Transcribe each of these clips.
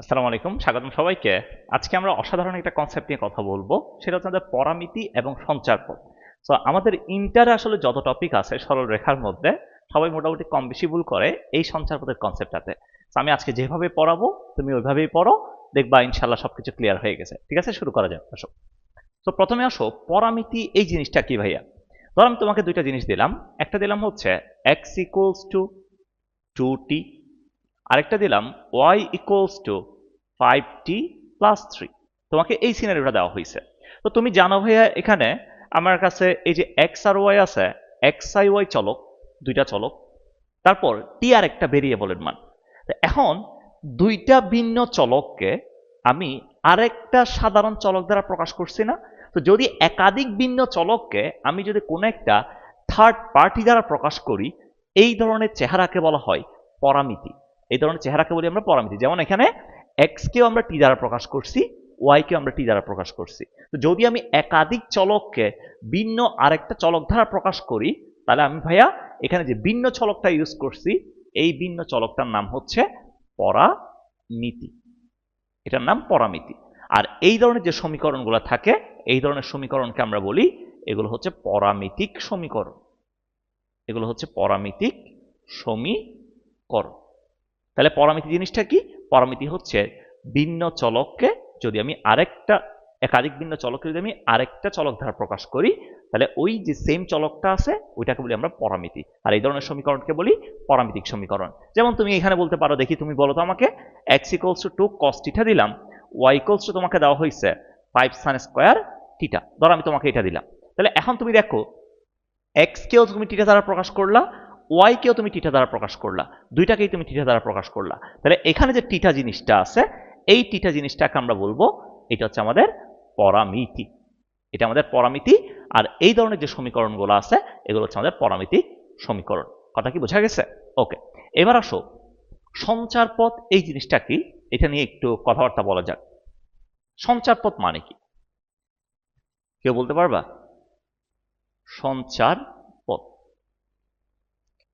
আসসালামু আলাইকুম, স্বাগতম সবাইকে। আজকে আমরা অসাধারণ একটা কনসেপ্ট নিয়ে কথা বলব, সেটা হচ্ছে আমাদের পরামিতি এবং সঞ্চারপথ সো আমাদের ইন্টারে আসলে যত টপিক আছে সরল রেখার মধ্যে, সবাই মোটামুটি কম বেশি ভুল করে এই সঞ্চারপথের কনসেপ্টটাতে তো আমি আজকে যেভাবে পড়াবো, তুমি ওইভাবেই পড়ো, দেখবা ইনশাল্লাহ সবকিছু ক্লিয়ার হয়ে গেছে। ঠিক আছে? শুরু করা যাক, আসো। তো প্রথমে আসো, পরামিতি এই জিনিসটা কি ভাইয়া? ধর আমি তোমাকে দুইটা জিনিস দিলাম। একটা দিলাম হচ্ছে X equals to two T আরেকটা দিলাম Y equals to five T plus three তোমাকে এই সিনারিওটা দেওয়া হয়েছে। তো তুমি জানো ভাইয়া, এখানে আমার কাছে এই যে এক্স আর ওয়াই আছে এক্স আই ওয়াই চলক, দুইটা চলক, তারপর টি আর একটা ভেরিয়েবলের মান এখন দুইটা ভিন্ন চলককে আমি আরেকটা সাধারণ চলক দ্বারা প্রকাশ করছি না। তো যদি একাধিক ভিন্ন চলককে আমি যদি কোনো একটা থার্ড পার্টি দ্বারা প্রকাশ করি, এই ধরনের চেহারাকে বলা হয় পরামিতি। এই ধরনের চেহারাকে বলি আমরা পরামিতি। যেমন এখানে এক্স কেও আমরা টি দ্বারা প্রকাশ করছি ওয়াই কেও আমরা টি দ্বারা প্রকাশ করছি। তো যদি আমি একাধিক চলককে ভিন্ন আরেকটা চলক দ্বারা প্রকাশ করি, তাহলে আমি ভাইয়া এখানে যে ভিন্ন চলকটা ইউজ করছি, এই ভিন্ন চলকটার নাম হচ্ছে পরামিতি। এটার নাম পরামিতি। আর এই ধরনের যে সমীকরণগুলো থাকে, এই ধরনের সমীকরণকে আমরা বলি, এগুলো হচ্ছে পরামিতিক সমীকরণ। এগুলো হচ্ছে পরামিতিক সমীকরণ। তাহলে পরামিতি জিনিসটা কি? পরামিতি হচ্ছে ভিন্ন চলককে যদি আমি আরেকটা, একাধিক ভিন্ন চলককে যদি আমি আরেকটা চলক দ্বারা প্রকাশ করি, তাহলে ওই যে সেম চলকটা আছে, ওইটাকে বলি আমরা পরামিতি। আর এই ধরনের সমীকরণকে বলি পরামিতিক সমীকরণ। যেমন তুমি এখানে বলতে পারো, দেখি তুমি বলো তো আমাকে এক্স ইকোলস টু কস টিটা দিলাম ওয়াই ইকোলস টু তোমাকে দেওয়া হয়েছে ফাইভ সান স্কোয়ার টিটা ধরো আমি তোমাকে এটা দিলাম। তাহলে এখন তুমি দেখো এক্স কেও তুমি টিটা দ্বারা প্রকাশ করলা ওয়াই কেও তুমি টিটা দ্বারা প্রকাশ করলা, দুইটাকেই তুমি টিটা দ্বারা প্রকাশ করলা। তাহলে এখানে যে টিটা জিনিসটা আছে, এই টিটা জিনিসটাকে আমরা বলব, এটা হচ্ছে আমাদের পরামিতি। এটা আমাদের পরামিতি, আর এই ধরনের যে সমীকরণগুলো আছে, এগুলো হচ্ছে আমাদের পরামিতি সমীকরণ। কথা কি বোঝা গেছে? ওকে এবার আসো, সঞ্চার পথ এই জিনিসটা কি? এটা নিয়ে একটু কথাবার্তা বলা যাক। সঞ্চার পথ মানে কি? কেউ বলতে পারবা? সঞ্চার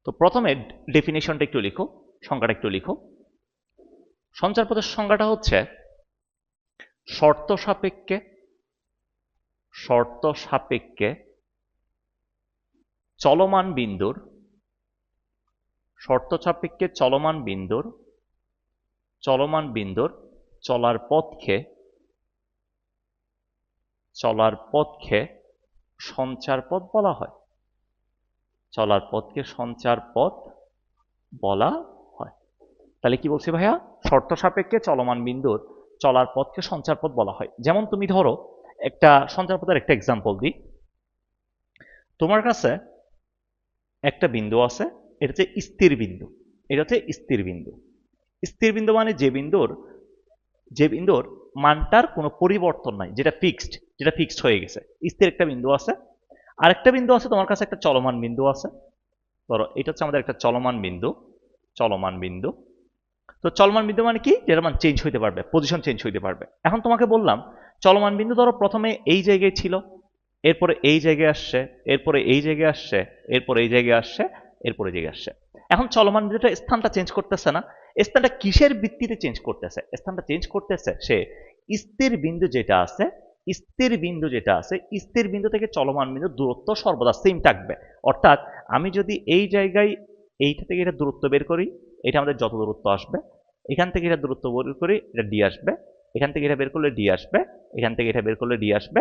তো প্রথমে ডেফিনেশনটা একটু লিখো, সংজ্ঞাটা একটু লিখো। সঞ্চার পথের সংজ্ঞাটা হচ্ছে শর্ত সাপেক্ষে শর্ত সাপেক্ষে চলমান বিন্দুর, শর্ত সাপেক্ষে চলমান বিন্দুর চলমান বিন্দুর চলার পথকে চলার পথকে সঞ্চার পথ বলা হয়। চলার পথকে সঞ্চার পথ বলা হয়। তাহলে কি বলছি ভাইয়া? শর্ত সাপেক্ষে চলমান বিন্দুর চলার পথকে সঞ্চার পথ বলা হয়। যেমন তুমি ধরো, একটা সঞ্চার পথের একটা এক্সাম্পল দিই। তোমার কাছে একটা বিন্দু আছে, এটা হচ্ছে স্থির বিন্দু। এটা হচ্ছে স্থির বিন্দু। স্থির বিন্দু মানে যে বিন্দুর যে বিন্দুর মানটার কোনো পরিবর্তন নাই, যেটা ফিক্সড যেটা ফিক্সড হয়ে গেছে। স্থির একটা বিন্দু আছে আরেকটা বিন্দু আছে, তোমার কাছে একটা চলমান বিন্দু আছে। ধরো এটা হচ্ছে আমাদের একটা চলমান বিন্দু চলমান বিন্দু। তো চলমান বিন্দু মানে কি? যেটা মান চেঞ্জ হইতে পারবে পজিশন চেঞ্জ হইতে পারবে। এখন তোমাকে বললাম, চলমান বিন্দু ধরো প্রথমে এই জায়গায় ছিল, এরপরে এই জায়গায় আসছে, এরপরে এই জায়গায় আসছে, এরপরে এই জায়গায় আসছে, এরপরে এই জায়গায় আসছে। এখন চলমান বিন্দুটা স্থানটা চেঞ্জ করতেছে না, স্থানটা কিসের ভিত্তিতে চেঞ্জ করতেছে? স্থানটা চেঞ্জ করতেছে সে স্থির বিন্দু যেটা আছে স্থির বিন্দু যেটা আছে, স্থির বিন্দু থেকে চলমান বিন্দু দূরত্ব সর্বদা সেম থাকবে। অর্থাৎ আমি যদি এই জায়গায় এইটা থেকে এটা দূরত্ব বের করি, এটা আমাদের যত দূরত্ব আসবে, এখান থেকে এটা দূরত্ব বের করি, এটা ডি আসবে, এখান থেকে এটা বের করলে ডি আসবে, এখান থেকে এটা বের করলে ডি আসবে,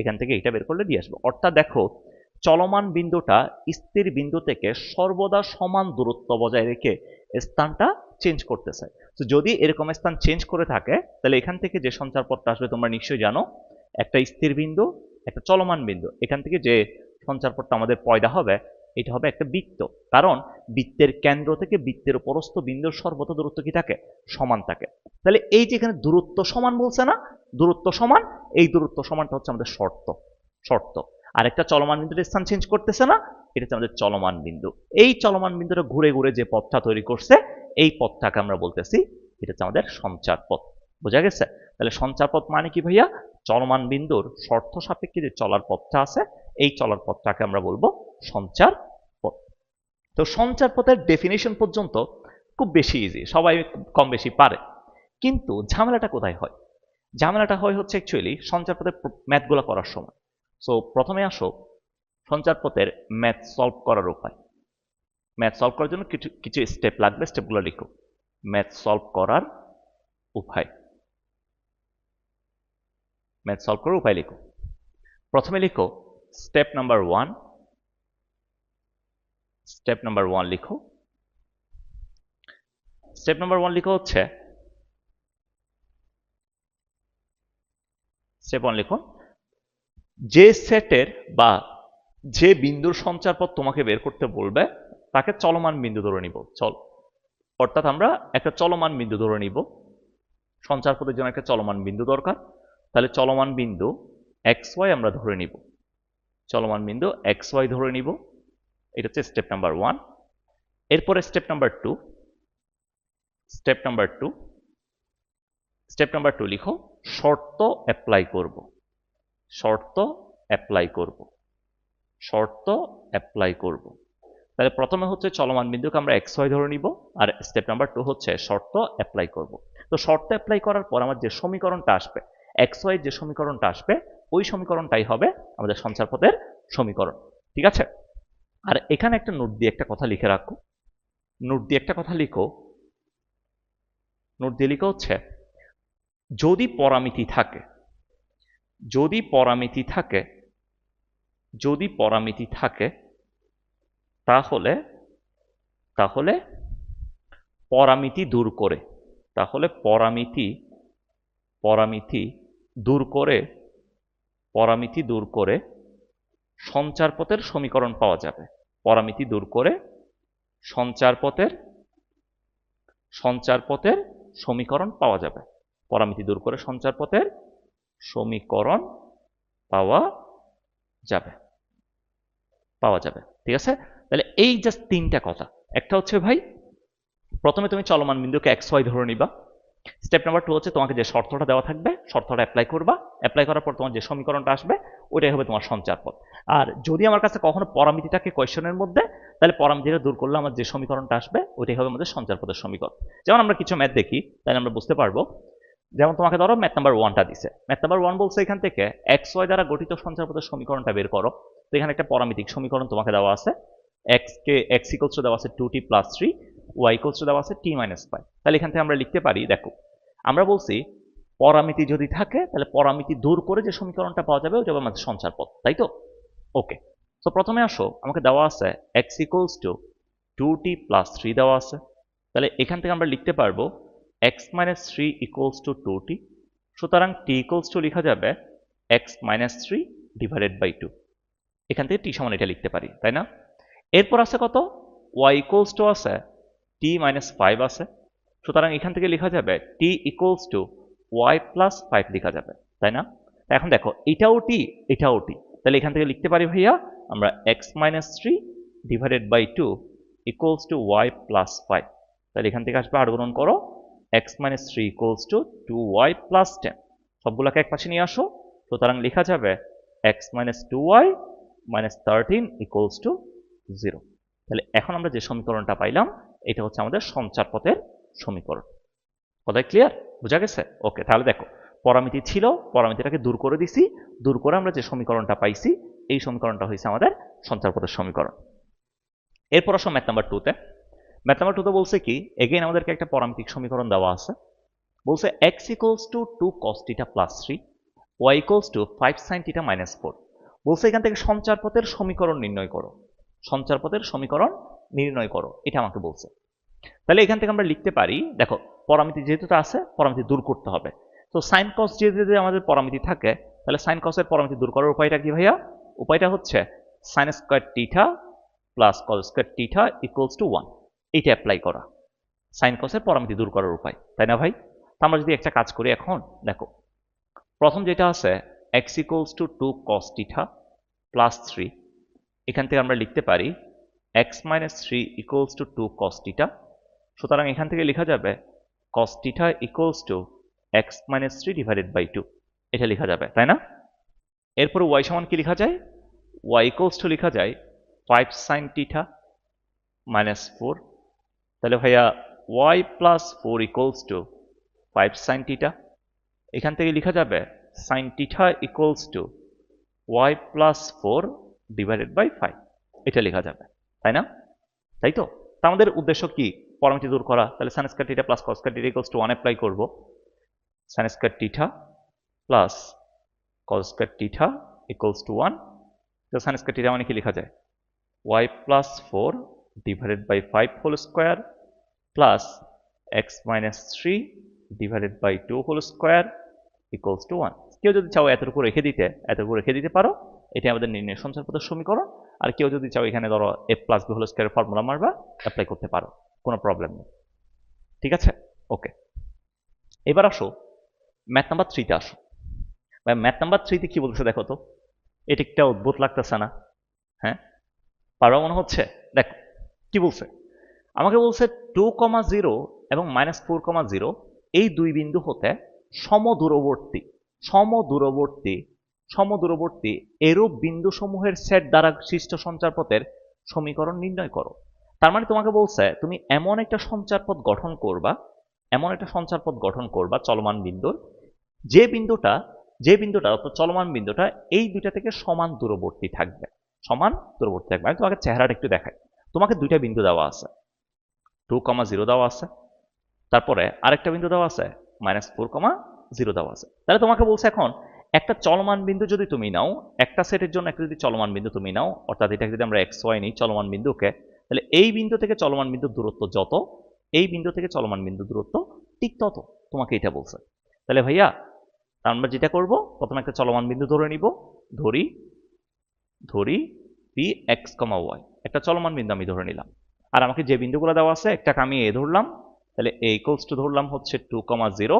এখান থেকে এটা বের করলে ডি আসবে। অর্থাৎ দেখো, চলমান বিন্দুটা স্থির বিন্দু থেকে সর্বদা সমান দূরত্ব বজায় রেখে স্থানটা চেঞ্জ করতেছে। তো যদি এরকম স্থান চেঞ্জ করে থাকে, তাহলে এখান থেকে যে সঞ্চার পথটা আসবে তোমরা নিশ্চয়ই জানো একটা স্থির বিন্দু, একটা চলমান বিন্দু। এখান থেকে যে সঞ্চার পথটা আমাদের পয়দা হবে, এটা হবে একটা বৃত্ত। কারণ বৃত্তের কেন্দ্র থেকে বৃত্তের উপরস্থ বিন্দুর সর্বত দূরত্ব কি থাকে? সমান থাকে। তাহলে এই যে এখানে দূরত্ব সমান বলছে না? দূরত্ব সমান, এই দূরত্ব সমানটা হচ্ছে আমাদের শর্ত। শর্ত। আর একটা চলমান বিন্দুর স্থান চেঞ্জ করতেছে না এটা হচ্ছে আমাদের চলমান বিন্দু। এই চলমান বিন্দুটা ঘুরে ঘুরে যে পথটা তৈরি করছে, এই পথটাকে আমরা বলতেছি, এটা হচ্ছে আমাদের সঞ্চার পথ বোঝা গেছে? তাহলে সঞ্চার পথ মানে কি ভাইয়া? চলমান বিন্দুর শর্ত সাপেক্ষে যে চলার পথটা আছে, এই চলার পথটাকে আমরা বলব সঞ্চার পথ। তো সঞ্চার পথের ডেফিনেশন পর্যন্ত খুব বেশি ইজি সবাই কম বেশি পারে। কিন্তু ঝামেলাটা কোথায় হয়? ঝামেলাটা হয় হচ্ছে অ্যাকচুয়ালি সঞ্চার পথের ম্যাথগুলো করার সময়। সো প্রথমে আসো, সঞ্চার পথের ম্যাথ সলভ করার উপায়। ম্যাথ সলভ করার জন্য কিছু কিছু স্টেপ লাগবে স্টেপগুলো লিখো। ম্যাথ সলভ করার উপায়। ম্যাথ সলভ করার উপায় লিখো। প্রথমে লিখো step number one step number one লিখো। স্টেপ নাম্বার ওয়ান লিখো হচ্ছে স্টেপ ওয়ান লিখো, যে সেটের বা যে বিন্দুর সঞ্চার পথ তোমাকে বের করতে বলবে, তাকে চলমান বিন্দু ধরে নিব। চল। অর্থাৎ আমরা একটা চলমান বিন্দু ধরে নিব। সঞ্চার পথের জন্য একটা চলমান বিন্দু দরকার। তাহলে চলমান বিন্দু এক্স ওয়াই আমরা ধরে নিব। চলমান বিন্দু এক্স ওয়াই ধরে নিব। এটা হচ্ছে স্টেপ নাম্বার ওয়ান এরপরে step number two step number two step number two লিখো, শর্ত অ্যাপ্লাই করব। শর্ত অ্যাপ্লাই করব। শর্ত অ্যাপ্লাই করব। তাহলে প্রথমে হচ্ছে চলমান বিন্দুকে আমরা এক্স ওয়াই ধরে নিব আর স্টেপ নাম্বার টু হচ্ছে শর্ত অ্যাপ্লাই করব। তো শর্ত অ্যাপ্লাই করার পর আমার যে সমীকরণটা আসবে এক্স ওয়াই যে সমীকরণটা আসবে, ওই সমীকরণটাই হবে আমাদের সঞ্চার পথের সমীকরণ। ঠিক আছে? আর এখানে একটা নোট দিয়ে একটা কথা লিখে রাখো। নোট দিয়ে একটা কথা লিখো। নোট দিয়ে লিখো হচ্ছে, যদি পরামিতি থাকে, যদি পরামিতি থাকে, যদি পরামিতি থাকে, তাহলে তাহলে পরামিতি দূর করে, তাহলে পরামিতি পরামিতি দূর করে, পরামিতি দূর করে সঞ্চার পথের সমীকরণ পাওয়া যাবে। পরামিতি দূর করে সঞ্চার পথের সঞ্চার পথের সমীকরণ পাওয়া যাবে। পরামিতি দূর করে সঞ্চার পথের সমীকরণ পাওয়া যাবে। পাওয়া যাবে। ঠিক আছে? তাহলে এই জাস্ট তিনটা কথা। একটা হচ্ছে ভাই, প্রথমে তুমি চলমান বিন্দুকে এক্স ওয়াই ধরে নিবা। স্টেপ নাম্বার টু হচ্ছে তোমাকে যে শর্তটা দেওয়া থাকবে, শর্তটা অ্যাপ্লাই করবা। অ্যাপ্লাই করার পর তোমার যে সমীকরণটা আসবে, ওইটাই হবে তোমার সঞ্চার পথ। আর যদি আমার কাছে কখনো পরামিতিটাকে কোয়েশনের মধ্যে, তাহলে পরামিতিটা দূর করলে আমার যে সমীকরণটা আসবে, ওইটাই হবে আমাদের সঞ্চার পথের সমীকরণ। যেমন আমরা কিছু ম্যাথ দেখি, তাহলে আমরা বুঝতে পারব। যেমন তোমাকে ধরো ম্যাথ নাম্বার ওয়ানটা দিছে। ম্যাথ নাম্বার ওয়ান বলছে এখান থেকে এক্স ওয়াই দ্বারা গঠিত সঞ্চার পথের সমীকরণটা বের করো। তো এখানে একটা পরামিতিক সমীকরণ তোমাকে দেওয়া আছে। এক্স কে এক্স ইকলস দেওয়া আছে two T plus three Y equals দেওয়া আছে টি মাইনাস ফাইভ তাহলে এখান থেকে আমরা লিখতে পারি, দেখো, আমরা বলছি পরামিতি যদি থাকে, তাহলে পরামিতি দূর করে যে সমীকরণটা পাওয়া যাবে, ওটা আমাদের সঞ্চার পথ তাই তো? ওকে তো প্রথমে আসো, আমাকে দেওয়া আছে X equals to two T plus three দেওয়া আছে। তাহলে এখান থেকে আমরা লিখতে পারব X minus three equals to two T সুতরাং টি ইকুয়ালস টু লেখা যাবে X minus three divided by two এখান থেকে টি সমান এটা লিখতে পারি, তাই না? এরপর আছে কত? ওয়াই ইকুয়ালস টু আছে টি মাইনাস ফাইভ আছে। সুতরাং এখান থেকে লেখা যাবে T equals to Y plus five লেখা যাবে, তাই না? এখন দেখো, এটাও টি এটাও টি তাহলে এখান থেকে লিখতে পারি ভাইয়া, আমরা X minus three divided by two equals to Y plus five তাহলে এখান থেকে আসবে আর গ্রহণ করো X minus three equals to two Y plus ten সবগুলোকে এক পাশে নিয়ে আসো, সুতরাং লেখা যাবে X minus two Y minus thirteen equals to zero তাহলে এখন আমরা যে সমীকরণটা পাইলাম এটা হচ্ছে আমাদের সঞ্চার পথের সমীকরণ। কথায় ক্লিয়ার বোঝা গেছে? ওকে তাহলে দেখো, পরামিতি ছিল, পরামিতিটাকে দূর করে দিছি, দূর করে আমরা যে সমীকরণটা পাইছি, এই সমীকরণটা হয়েছে আমাদের সঞ্চার পথের সমীকরণ। এরপর আসো ম্যাথ নাম্বার টুতে ম্যাথ নাম্বার টুতে বলছে কি এগেইন আমাদেরকে একটা পরামিতিক সমীকরণ দেওয়া আছে। বলছে X equals to two cos theta plus three Y equals to five sine theta minus four বলছে এখান থেকে সঞ্চার পথের সমীকরণ নির্ণয় করো। সঞ্চার পথের সমীকরণ নির্ণয় করো, এটা আমাকে বলছে। তাহলে এখান থেকে আমরা লিখতে পারি, দেখো, পরামিতি যেহেতু আছে, পরামিতি দূর করতে হবে। তো সাইন কস যেহেতু আমাদের পরামিতি থাকে, তাহলে সাইন কসের পরামিতি দূর করার উপায়টা কি ভাইয়া? উপায়টা হচ্ছে sine square theta plus cos square theta equals to one এইটা অ্যাপ্লাই করা। সাইন কসের পরামিতি দূর করার উপায়, তাই না ভাই? তো আমরা যদি একটা কাজ করি এখন, দেখো, প্রথম যেটা আছে X equals to two cos theta plus three এখান থেকে আমরা লিখতে পারি X minus three equals to two cos theta সুতরাং এখান থেকে লেখা যাবে cos theta equals to X minus three divided by two এটা লেখা যাবে, তাই না? এরপর ওয়াই সমান কি লেখা যায়? ওয়াই ইকুয়ালস টু লেখা যায় five sine theta minus four তাহলে ভাইয়া Y plus four equals to five sine theta এখান থেকে লেখা যাবে sine theta equals to Y plus four divided by five এটা লেখা যাবে। তাই না? তাই তো? তা আমাদের উদ্দেশ্য কি? পরামিতি দূর করা। তাহলে sine square theta plus cos square theta equals to one apply করব। Sine square theta plus cos square theta equals to one তো সাইন স্কয়ার টিটা মানে কি লেখা যায়? Y plus four divided by five whole square plus X minus three divided by two whole square equals to one কেউ যদি চাও এতটুকু রেখে দিতে, এতটুকু রেখে দিতে পারো। এটা আমাদের নির্ণয় সঞ্চার পদের সমীকরণ। আর কেউ যদি চাও এখানে ধরো A plus B whole square formula মারবা অ্যাপ্লাই করতে পারো, কোনো প্রবলেম নেই। ঠিক আছে? ওকে এবার আসো ম্যাথ নাম্বার থ্রিতে আসো। ভাই ম্যাথ নাম্বার থ্রিতে কি বলছে দেখো তো? এটা একটা অদ্ভুত লাগতেছে না? হ্যাঁ? পারবা মনে হচ্ছে? দেখো, কি বলছে? আমাকে বলছে টু কমা জিরো এবং মাইনাস ফোর কমা জিরো এই দুই বিন্দু হতে সমদূরবর্তী সমদূরবর্তী সমদূরবর্তী এরূপ বিন্দুসমূহের সেট দ্বারা সৃষ্ট সঞ্চারপথের সমীকরণ নির্ণয় করো। তার মানে তোমাকে বলছে, তুমি এমন একটা সঞ্চারপথ গঠন করবা, এমন একটা সঞ্চারপথ গঠন করবা চলমান বিন্দুর, যে বিন্দুটা যে বিন্দুটা অর্থাৎ চলমান বিন্দুটা এই দুইটা থেকে সমান দূরবর্তী থাকবে। সমান দূরবর্তী থাকবে। আমি তোমাকে চেহারাটা একটু দেখাই। তোমাকে দুইটা বিন্দু দেওয়া আছে। টু কমা জিরো দেওয়া আছে। তারপরে আরেকটা বিন্দু দেওয়া আছে। মাইনাস ফোর কমা জিরো দেওয়া আছে। তাহলে তোমাকে বলছে এখন একটা চলমান বিন্দু যদি তুমি নাও, একটা সেটের জন্য একটা যদি চলমান বিন্দু তুমি নাও, অর্থাৎ এটা যদি আমরা এক্স ওয়াই নিই, চলমান বিন্দুকে, তাহলে এই বিন্দু থেকে চলমান বিন্দুর দূরত্ব যত, এই বিন্দু থেকে চলমান বিন্দু দূরত্ব ঠিক তত, তোমাকে এটা বলছে। তাহলে ভাইয়া, আমরা যেটা করব, প্রথমে একটা চলমান বিন্দু ধরে নিব, ধরি ধরি পি এক্স কমা ওয়াই একটা চলমান বিন্দু আমি ধরে নিলাম। আর আমাকে যে বিন্দুগুলো দেওয়া আছে, একটাকে আমি এ ধরলাম, তাহলে এ ইকোলস টু ধরলাম হচ্ছে টু কমা জিরো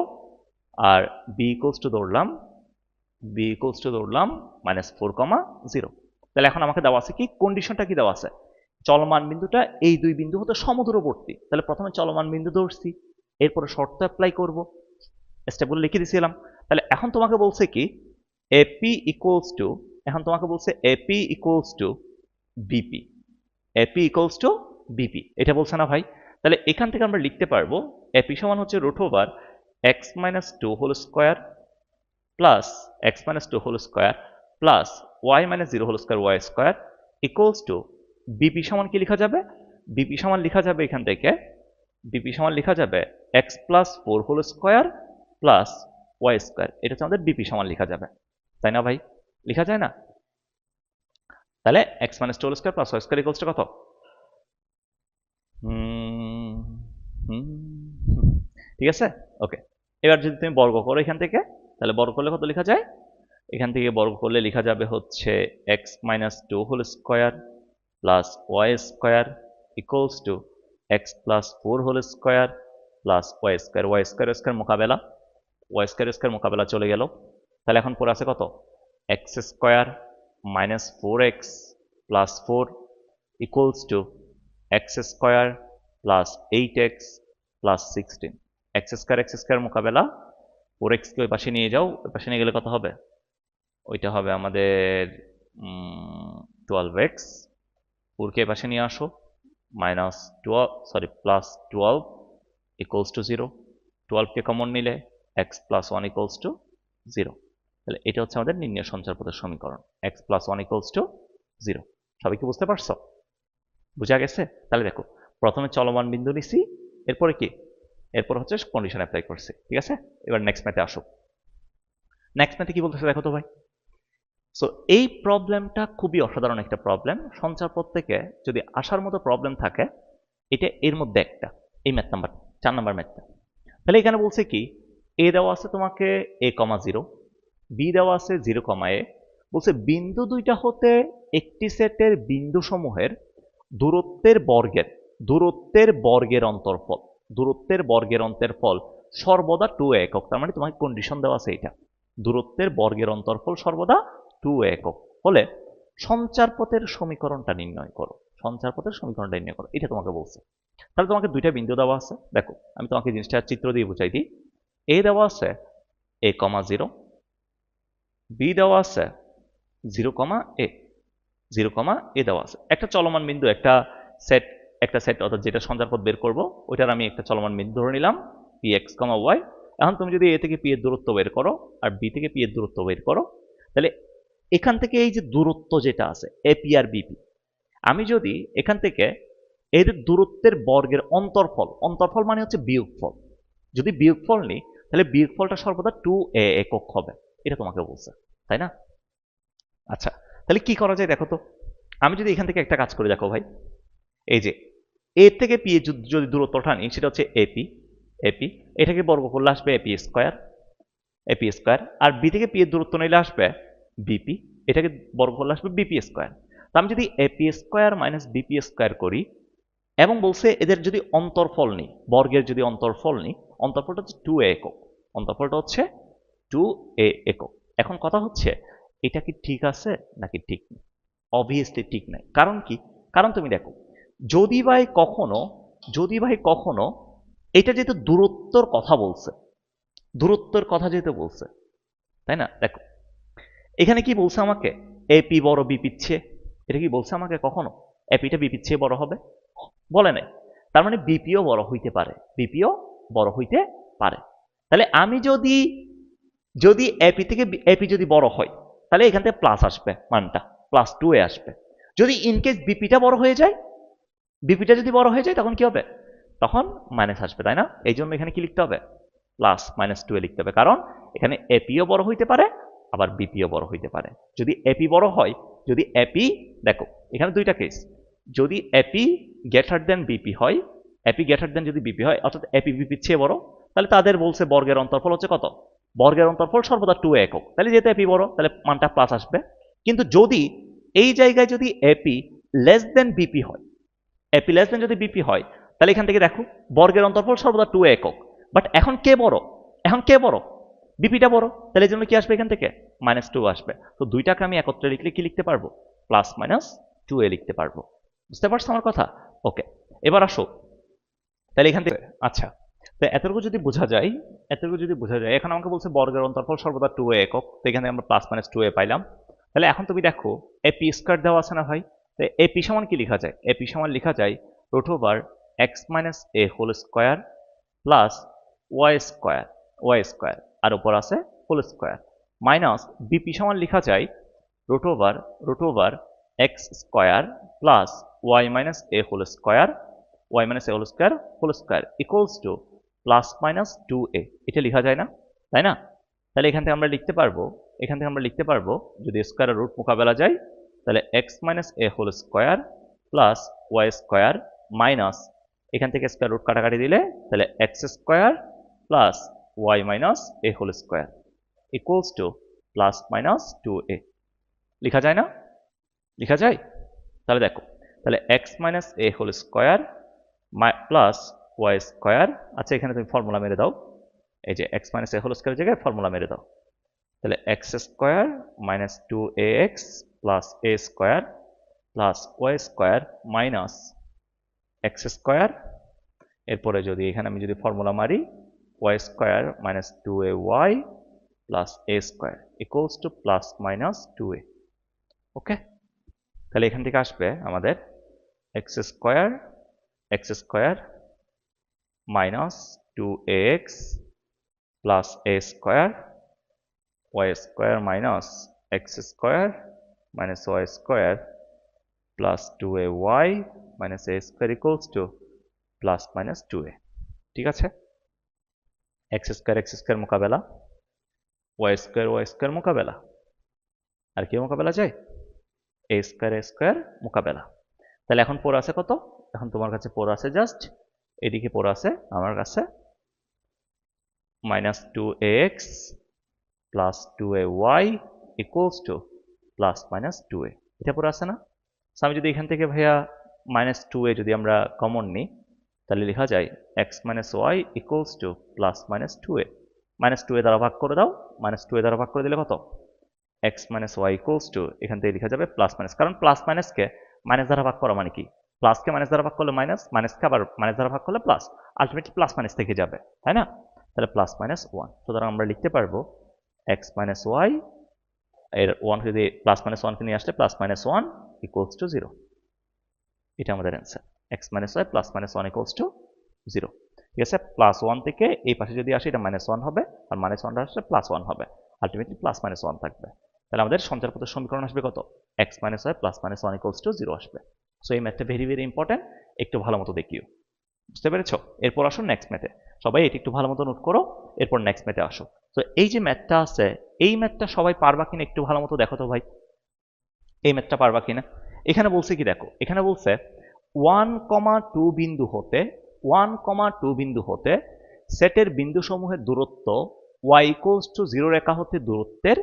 আর বি ইকোলস টু ধরলাম বি ইকোলস টু ধরলাম মাইনাস ফোর কমা জিরো তাহলে এখন আমাকে দেওয়া আছে কি? কন্ডিশনটা কি দেওয়া আছে? চলমান বিন্দুটা এই দুই বিন্দু হতে সমদূরবর্তী। তাহলে প্রথমে চলমান বিন্দু ধরছি, এরপরে শর্ত অ্যাপ্লাই করব। স্টেপগুলো লিখে দিয়েছিলাম তাহলে এখন তোমাকে বলছে কি? এপি ইকুয়ালস টু এখন তোমাকে বলছে AP equals to BP AP equals to BP এটা বলছে না ভাই? তাহলে এখান থেকে আমরা লিখতে পারব এপি সমান হচ্ছে root over X minus two whole square plus X minus two whole square plus Y minus zero whole square Y square equals to BP সমান কি লেখা যাবে বিপি সমান লেখা যাবে এখান থেকে বিপি সমান লেখা যাবে x plus four whole square plus y square এটা হচ্ছে আমাদের বিপি সমান লেখা যাবে তাই না ভাই লেখা যায় না তাহলে x minus two whole square plus y square equals to কত। ঠিক আছে ওকে এবার যদি তুমি বর্গ করো এখান থেকে তাহলে বর্গ করলে কত লেখা যায়? এখান থেকে বর্গ করলে লেখা যাবে হচ্ছে x minus two whole square plus y square equals to x plus four whole square plus y square y square square মোকাবেলা। ওয়াই স্কোয়ার স্কোয়ার মোকাবেলা চলে গেল। তাহলে এখন পরে আছে কত? X square minus four x plus four equals to x square plus eight x plus sixteen x square x square মোকাবেলা ফোর এক্সকে ওই পাশে নিয়ে যাও ওই পাশে নিয়ে গেলে কত হবে? ওইটা হবে আমাদের টুয়েলভ এক্স ফোরকে পাশে নিয়ে আসো minus twelve sorry plus twelve equals to zero টুয়েলভকে common নিলে x plus one equals to zero তাহলে এটা হচ্ছে আমাদের নির্ণয় সঞ্চার পদের সমীকরণ। X plus one equals to zero সবাই কি বুঝতে পারছ? বুঝা গেছে? তাহলে দেখো, প্রথমে চলমান বিন্দু নিছি, এরপরে কি? এরপর হচ্ছে কন্ডিশন অ্যাপ্লাই করছি, ঠিক আছে? এবার নেক্সট ম্যাথে আসো। নেক্সট ম্যাথে কি বলতেছে দেখো তো ভাই? সো এই প্রবলেমটা খুবই অসাধারণ একটা প্রবলেম সঞ্চারপথ থেকে যদি আসার মতো প্রবলেম থাকে, এটা এর মধ্যে একটা, এই ম্যাথ নাম্বার চার নাম্বার ম্যাথটা তাহলে এখানে বলছে কি এ দেওয়া আছে তোমাকে এ কমা জিরো বি দেওয়া আছে জিরো কমা এ বলছে বিন্দু দুইটা হতে একটি সেটের বিন্দু সমূহের দূরত্বের বর্গের দূরত্বের বর্গের অন্তর্ফল। দূরত্বের বর্গের অন্তের অন্তর্ফল সর্বদা টু একক। তার মানে তোমাকে কন্ডিশন দেওয়া আছে এটা দূরত্বের বর্গের অন্তর্ফল সর্বদা টু একক। হলে সঞ্চারপথের সমীকরণটা নির্ণয় করো। সঞ্চারপথের সমীকরণটা নির্ণয় করো। এটা তোমাকে বলছে। তাহলে তোমাকে দুইটা বিন্দু দেওয়া আছে। দেখো, আমি তোমাকে জিনিসটা চিত্র দিয়ে বুঝাই দিই। এ দেওয়া আছে এ কমা জিরো বি দেওয়া আছে জিরো কমা এ জিরো কমা এ দেওয়া আছে। একটা চলমান বিন্দু, একটা সেট একটা সেট অর্থাৎ যেটা সঞ্চারপথ বের করব, ওইটার আমি একটা চলমান বিন্দু ধরে নিলাম পি এক্স কমা ওয়াই এখন তুমি যদি এ থেকে পি এর দূরত্ব বের করো আর বি থেকে পি এর দূরত্ব বের করো, তাহলে এখান থেকে এই যে দূরত্ব যেটা আছে এপি আর বিপি আমি যদি এখান থেকে এর দূরত্বের বর্গের অন্তরফল অন্তরফল মানে হচ্ছে বিয়োগফল, যদি বিয়োগফল নিই, তাহলে বিয়োগফলটা সর্বদা টু এ একক হবে, এটা তোমাকে বলছে, তাই না? আচ্ছা তাহলে কি করা যায় দেখো তো, আমি যদি এখান থেকে একটা কাজ করে, দেখো ভাই, এই যে এ থেকে পি যদি দূরত্বটা নিই সেটা হচ্ছে এপি এপি এটাকে বর্গ করলে আসবে এপি স্কোয়ার এপি স্কোয়ার আর বি থেকে পি এর দূরত্ব নিলে আসবে বিপি এটাকে বর্গ করলে আসবে বিপি স্কোয়ার তো আমি যদি AP square minus BP square করি, এবং বলছে এদের যদি অন্তরফল নিই, বর্গের যদি অন্তরফল নিই, অন্তরফলটা হচ্ছে টু এ একক, অন্তরফলটা হচ্ছে টু এ একক। এখন কথা হচ্ছে, এটা কি ঠিক আছে নাকি ঠিক নেই? অবভিয়াসলি ঠিক নাই। কারণ কি? কারণ তুমি দেখো যদি ভাই কখনো, যদি ভাই কখনো এটা যেহেতু দূরত্বর কথা বলছে, দূরত্বের কথা যেহেতু বলছে, তাই না? দেখো, এখানে কি বলছে আমাকে? এপি বড় বিপিচ্ছে এটা কি বলছে আমাকে কখনো? এপিটা বিপির চেয়ে বড় হবে? বলে নাই। তার মানে বিপিও বড় হইতে পারে। বিপিও বড় হইতে পারে। তাহলে আমি যদি যদি এপি থেকে এপি যদি বড় হয়, তাহলে এখান থেকে প্লাস আসবে মানটা প্লাস টু এ আসবে। যদি ইনকেস বিপিটা বড় হয়ে যায় বিপিটা যদি বড় হয়ে যায়, তখন কি হবে? তখন মাইনাস আসবে, তাই না? এই জন্য এখানে কি লিখতে হবে? প্লাস মাইনাস টু এ লিখতে হবে। কারণ এখানে এপিও বড় হইতে পারে, আবার বিপিও বড় হইতে পারে। যদি এপি বড় হয়, যদি এপি দেখো, এখানে দুইটা কেস যদি এপি গ্রেটার দেন বিপি হয় এপি গ্রেটার দেন যদি বিপি হয়, অর্থাৎ এপি বিপির চেয়ে বড়, তাহলে তাদের বলছে বর্গের অন্তরফল হচ্ছে কত? বর্গের অন্তরফল সর্বদা টু একক। তাহলে যেহেতু এপি বড়, তাহলে মানটা প্লাস আসবে। কিন্তু যদি এই জায়গায় যদি এপি লেস দেন বিপি হয় এপি লেস দেন যদি বিপি হয়, তাহলে এখান থেকে দেখো, বর্গের অন্তরফল সর্বদা টু একক। বাট এখন কে বড়? এখন কে বড়? বিপিটা বড়, তাহলে এই জন্য কি আসবে এখান থেকে? মাইনাস টু আসবে। তো দুইটাকে আমি একত্রে লিখলে কি লিখতে পারব? প্লাস মাইনাস টু এ লিখতে পারব। বুঝতে পারছ আমার কথা? ওকে এবার আসো। তাহলে এখান থেকে আচ্ছা তো এতটুকু যদি বোঝা যায়, এতটুকু যদি বোঝা যায়, এখন আমাকে বলছে বর্গের অন্তরফল সর্বদা টু এ একক, তো এখানে আমরা প্লাস মাইনাস টু এ পাইলাম। তাহলে এখন তুমি দেখো এপি স্কোয়ার দেওয়া আছে না ভাই? তো এপি সমান কি লেখা যায়? এপি সমান লেখা যায় root over x minus a whole square plus y square y square আর উপর আছে হোল স্কোয়ার মাইনাস বিপি সমান লেখা যায় root over root over x square plus y minus a whole square y minus a whole square whole square equals to plus minus two a এটা লেখা যায় না? তাই না? তাহলে এখান থেকে আমরা লিখতে পারব, এখান থেকে আমরা লিখতে পারব যদি স্কোয়ারের রুট মোকাবেলা যায় তাহলে x minus a whole square plus y square minus এখান থেকে স্কোয়ার রুট কাটাকাটি দিলে তাহলে x square plus y minus a whole square equals to plus minus two a লেখা যায় না? লেখা যায়? তাহলে দেখো, তাহলে x minus a whole square plus y square আচ্ছা এখানে তুমি ফর্মুলা মেরে দাও। এই যে x minus a whole square জায়গায় ফর্মুলা মেরে দাও। তাহলে x square minus two a x plus a square plus y square minus x square এরপরে যদি এখানে আমি যদি ফর্মুলা মারি y square minus two a y plus a square equals to plus minus two a okay তাহলে এখান থেকে আসবে আমাদের x square x square minus two a x plus a square x square minus y square plus two a y minus a square equals to plus minus two a ঠিক আছে? X square x square মোকাবেলা y square Y square মোকাবেলা। আর কি মোকাবেলা যায় এ square এ square মোকাবেলা। তাহলে এখন পড়ে আছে কত? এখন তোমার কাছে পড়ে আছে জাস্ট এদিকে পড়ে আছে, আমার কাছে minus two x plus two a y equals to plus minus two a এটা পড়ে আছে না? আমি যদি এখান থেকে ভাইয়া মাইনাস টু এ যদি আমরা কমন নিই, তাহলে লেখা যায় x minus y equals to plus minus two a minus two a দ্বারা ভাগ করে দাও মাইনাস টু এ দ্বারা ভাগ করে দিলে কত? X minus y equals to এখান থেকে লেখা যাবে প্লাস মাইনাস কারণ প্লাস মাইনাসকে মাইনাস দ্বারা ভাগ করা মানে কি? প্লাসকে মাইনাস দ্বারা ভাগ করলে মাইনাস মাইনাসকে আবার মাইনাস দ্বারা ভাগ করলে প্লাস আলটিমেটলি প্লাস মাইনাস থেকে যাবে, তাই না? তাহলে প্লাস মাইনাস ওয়ান সুতরাং আমরা লিখতে পারব এক্স মাইনাস ওয়াই এর ওয়ান যদি প্লাস মাইনাস ওয়ানকে নিয়ে আসলে plus minus one equals to zero এটা আমাদের answer x minus y plus minus one equals to zero ঠিক আছে? প্লাস ওয়ান থেকে এই পাশে যদি আসে, এটা মাইনাস ওয়ান হবে, আর মাইনাস ওয়ানটা আসলে প্লাস ওয়ান হবে। আলটিমেটলি প্লাস মাইনাস ওয়ান থাকবে। তাহলে আমাদের সঞ্চার পথের সমীকরণ আসবে কত? X minus y plus minus one equals to zero আসবে। সো এই ম্যাথটা ভেরি ভেরি ইম্পর্টেন্ট একটু ভালো মতো দেখিও। বুঝতে পেরেছ? এরপর আসো নেক্সট ম্যাথে সবাই এটি একটু ভালো মতো নোট করো, এরপর নেক্সট ম্যাথে আসো। তো এই যে ম্যাথটা আছে, এই ম্যাথটা সবাই পারবা কিনা একটু ভালো মতো দেখো তো ভাই। এই ম্যাথটা পারবা কিনা? এখানে বলছে কি দেখো, এখানে বলছে ওয়ান কমা টু বিন্দু হতে ওয়ান কমা টু বিন্দু হতে সেটের বিন্দুসমূহের দূরত্ব ওয়াই ইকোয়ালস টু জিরো রেখা হতে দূরত্বের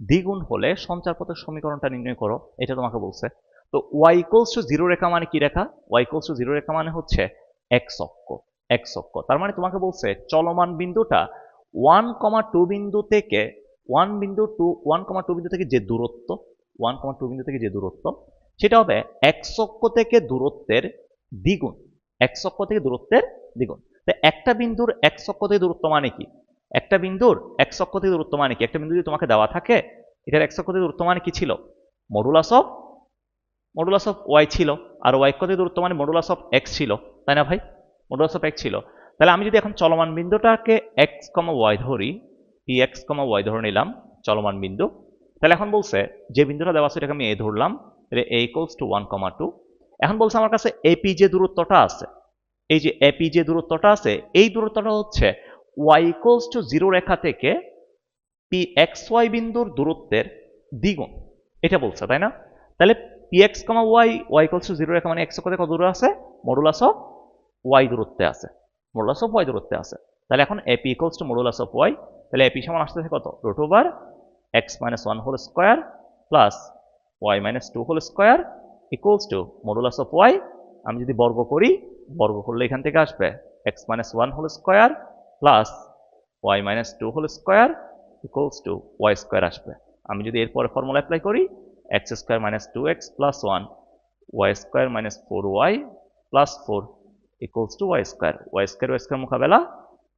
দ্বিগুণ হলে সঞ্চার পথের সমীকরণটা নির্ণয় করো, এটা তোমাকে বলছে। তো ওয়াই ইকোয়ালস টু জিরো রেখা মানে কি রেখা? ওয়াই ইকোয়ালস টু জিরো রেখা মানে হচ্ছে এক্স অক্ষ অক্ষ তার মানে তোমাকে বলছে চলমান বিন্দুটা ওয়ান কমা টু বিন্দু থেকে ওয়ান বিন্দু টু ওয়ান কমা টু বিন্দু থেকে যে দূরত্ব ওয়ান কমা টু বিন্দু থেকে যে দূরত্ব, সেটা হবে এক্স অক্ষ থেকে দূরত্বের দ্বিগুণ এক্স অক্ষ থেকে দূরত্বের দ্বিগুণ। তো একটা বিন্দুর এক্স অক্ষ থেকে দূরত্ব মানে কি? একটা বিন্দুর এক্স অক্ষ থেকে দূরত্ব মানে কি? একটা বিন্দু যদি তোমাকে দেওয়া থাকে, এটার এক্স অক্ষ থেকে দূরত্ব মানে কি ছিল? Modulus of modulus of y ছিল, আর ওয়াই থেকে দূরত্ব মানে মডুলাস অফ এক্স ছিল। তাই না ভাই? মডুলাস অফ এক্স ছিল। তাহলে আমি যদি এখন চলমান বিন্দুটাকে এক্স কমা ওয়াই ধরি পি এক্স কমা ওয়াই ধরে নিলাম চলমান বিন্দু। তাহলে এখন বলছে, যে বিন্দুটা দেওয়া আছে সেটাকে আমি এ ধরলাম A equals to one comma two এখন বলছে আমার কাছে এপি যে দূরত্বটা আছে। এই যে এপি যে দূরত্বটা আছে, এই দূরত্বটা হচ্ছে ওয়াই ইকোয়ালস টু জিরো রেখা থেকে পি এক্স ওয়াই বিন্দুর দূরত্বের দ্বিগুণ। এটা বলছে, তাই না? তাহলে P x comma y y equals to zero রেখা মানে এক্স কত দূরে আছে? মডুলাস অফ ওয়াই দূরত্বে আছে। মডুলাস অফ ওয়াই দূরত্বে আছে। তাহলে এখন AP equals to modulus of y তাহলে এপি সমান আসতেছে কত? Root over x minus one whole square plus y minus two whole square equals to modulus of y আমি যদি বর্গ করি, বর্গ করলে এখান থেকে আসবে x minus one whole square plus y minus two whole square equals to y square আসবে। আমি যদি এরপরে ফর্মুলা অ্যাপ্লাই করি x square minus two x plus one y square minus four y plus four equals to y square y square y square মোকাবেলা,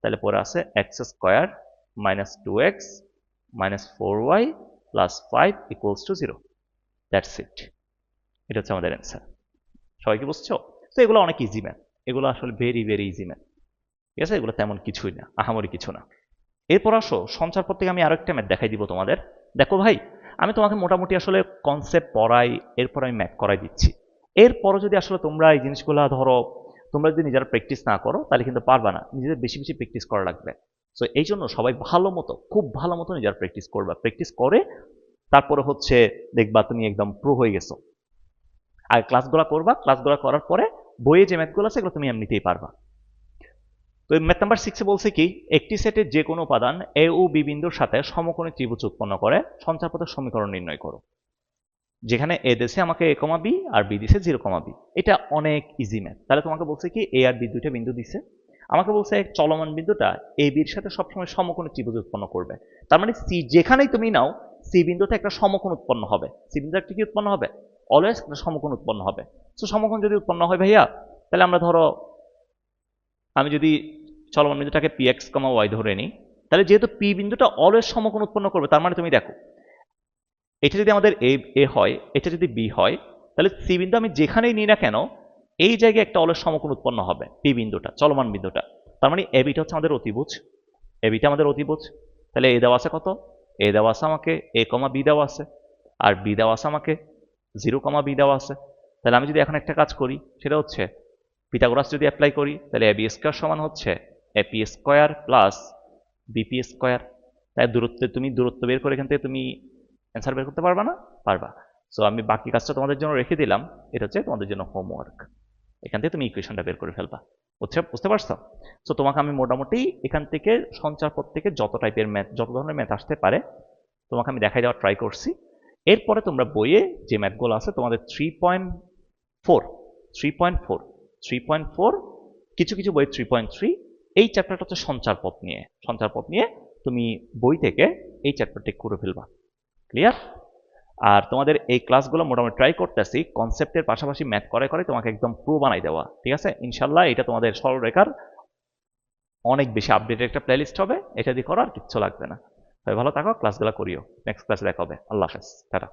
তাহলে পরে আছে x square minus two x minus four y plus five equals to zero that's it এটা হচ্ছে আমাদের answer সবাই কি বুঝছ? তো এগুলো অনেক ইজি ম্যাথ এগুলো আসলে ভেরি ভেরি ইজি ম্যাথ ঠিক আছে? এগুলো তেমন কিছুই না, আহামরি কিছু না। এরপর আসো, সঞ্চার পর থেকে আমি আরও একটা ম্যাথ দেখাই দিব তোমাদের। দেখো ভাই, আমি তোমাকে মোটামুটি আসলে কনসেপ্ট পড়াই, এরপর আমি ম্যাথ করাই দিচ্ছি। এরপরও যদি আসলে তোমরা এই জিনিসগুলো ধরো তোমরা যদি নিজেরা প্র্যাকটিস না করো, তাহলে কিন্তু পারবা না। নিজেদের বেশি বেশি প্র্যাকটিস করা লাগবে। সো এই জন্য সবাই ভালো মতো, খুব ভালো মতো নিজের প্র্যাকটিস করবা। প্র্যাকটিস করে তারপরে হচ্ছে দেখবা তুমি একদম প্রো হয়ে গেছো। আর ক্লাসগুলো করবা ক্লাসগুলো করার পরে বইয়ে যে ম্যাথগুলো আছে, এগুলো তুমি এমনিতেই পারবা। তো ম্যাথ নাম্বার সিক্সে বলছে কি, একটি সেটের যে কোনো উপাদান এ ও বি বিন্দুর সাথে সমকোণী ত্রিভুজ উৎপন্ন করে, সঞ্চারপথের সমীকরণ নির্ণয় করো। যেখানে এ দেশে আমাকে এ কমা বি আর বি দিছে জিরো কমা বি। এটা অনেক ইজি ম্যাথ তাহলে তোমাকে বলছে কি এ আর বি দুইটা বিন্দু দিছে। আমাকে বলছে চলমান বিন্দুটা এ বির সাথে সবসময় সমকোণ ত্রিভুজ উৎপন্ন করবে। তার মানে সি যেখানেই তুমি নাও, সি বিন্দুতে একটা সমকোণ উৎপন্ন হবে। সি বিন্দু একটা কি উৎপন্ন হবে? অলওয়েজ একটা সমকোণ উৎপন্ন হবে। তো সমকোণ যদি উৎপন্ন হয় ভাইয়া, তাহলে আমরা ধরো, আমি যদি চলমান বিন্দুটাকে পি এক্স কমা ওয়াই ধরে নিই, তাহলে যেহেতু পি বিন্দুটা অলওয়েজ সমকোণ উৎপন্ন করবে, তার মানে তুমি দেখো এটা যদি আমাদের এ এ হয়, এটা যদি বি হয়, তাহলে সি বিন্দু আমি যেখানেই নিই না কেন, এই জায়গায় একটা অলস সমকোণ উৎপন্ন হবে পি বিন্দুটা, চলমান বিন্দুটা। তার মানে এ বিটা হচ্ছে আমাদের অতিভুজ। এ বিটা আমাদের অতিভুজ। তাহলে এ দেওয়া আছে কত? এ দেওয়া আছে আমাকে এ কমা বি দেওয়া আছে। আর বি দেওয়া আছে আমাকে জিরো কমা বি দেওয়া আছে। তাহলে আমি যদি এখন একটা কাজ করি, সেটা হচ্ছে পিথাগোরাস যদি অ্যাপ্লাই করি, তাহলে এ বি স্কোয়ার সমান হচ্ছে A P square plus BP square তাই দূরত্বে তুমি দূরত্ব বের করে এখান থেকে তুমি অ্যান্সার বের করতে পারবা না? পারবা। সো আমি বাকি কাজটা তোমাদের জন্য রেখে দিলাম। এটা হচ্ছে তোমাদের জন্য হোমওয়ার্ক এখান থেকে তুমি ইকুয়েশনটা বের করে ফেলবা। বুঝছে? বুঝতে পারছ? সো তোমাকে আমি মোটামুটি এখান থেকে সঞ্চার পথ থেকে যত টাইপের ম্যাথ যত ধরনের ম্যাথ আসতে পারে, তোমাকে আমি দেখাই দেওয়ার ট্রাই করছি। এরপরে তোমরা বইয়ে যে ম্যাথগুলো আছে, তোমাদের three point four three point four three point four কিছু কিছু বই থ্রি পয়েন্ট থ্রি এই চ্যাপ্টারটা হচ্ছে সঞ্চার পথ নিয়ে। সঞ্চার পথ নিয়ে তুমি বই থেকে এই চ্যাপ্টারটি করে ফেলবা। ক্লিয়ার আর তোমাদের এই ক্লাসগুলো মোটামুটি ট্রাই করতেছি কনসেপ্টের পাশাপাশি ম্যাথ করে করে তোমাকে একদম প্রো বানাই দেওয়া, ঠিক আছে? ইনশাল্লাহ এটা তোমাদের সরলরেখার অনেক বেশি আপডেটের একটা প্লেলিস্ট হবে, এটা দিয়ে করার কিচ্ছু লাগবে না। ভালো থাকো ক্লাসগুলো করিও। নেক্সট ক্লাসে দেখা হবে। আল্লাহ হাফেজ। টাটা।